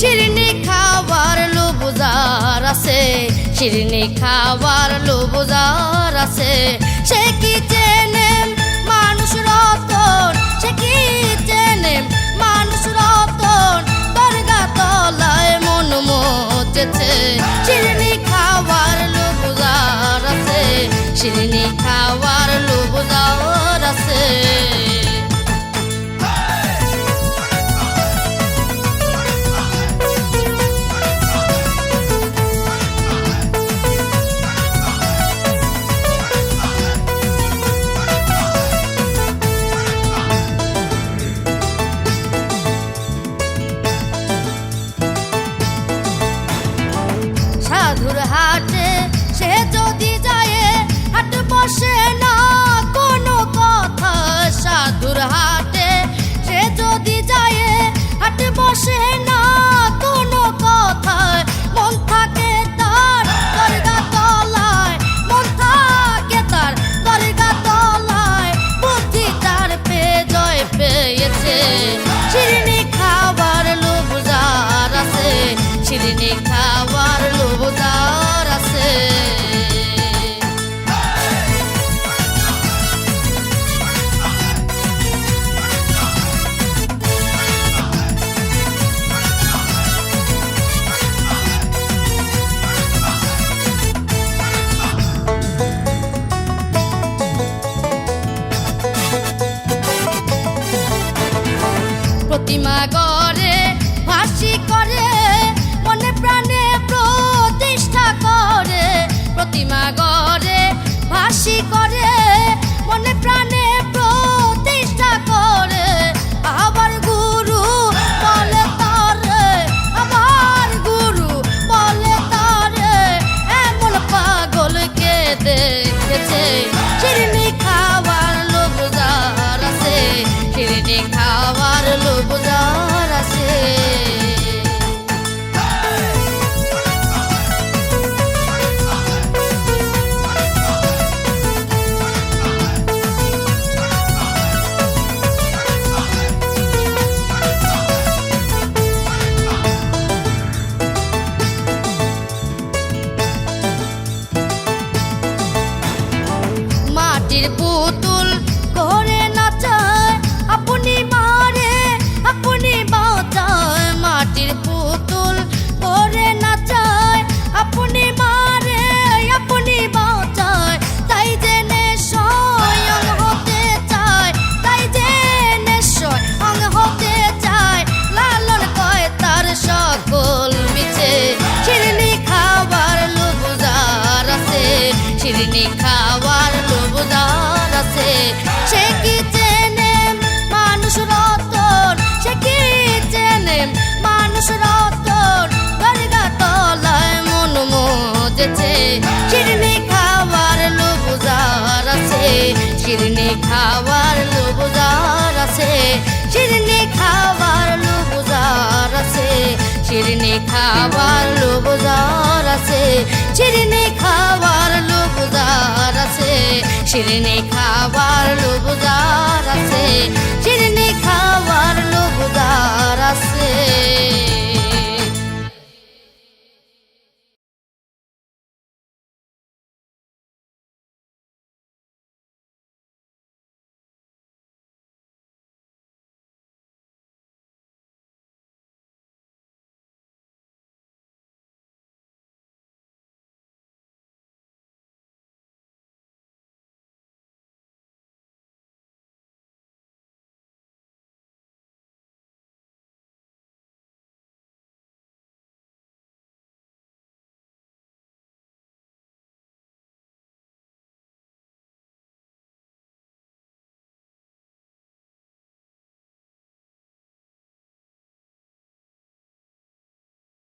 শিরনি খাওয়ার লোবজার আছে, শিরিনি খাওয়ার লোবজার আছে। সে কি চেনে মানুষ রতন, সে কি শিরনি খাবার লোভ যার আছে। প্রতিমা গড়ে ফাঁসি করে শিরনি খাওয়ার লোভ আছে। সে কি চেনে মানুষ রতন? সে কি মানুষ রতন? তলায় মন মজেছে। খাওয়ার আছে। শিরনি খাওয়ার লোভ আছে। শিরনি খাওয়ার লোভ আছে। শিরনি খাওয়ার লোভ আছে। যার আছে শিরনি খাবার লোভ যার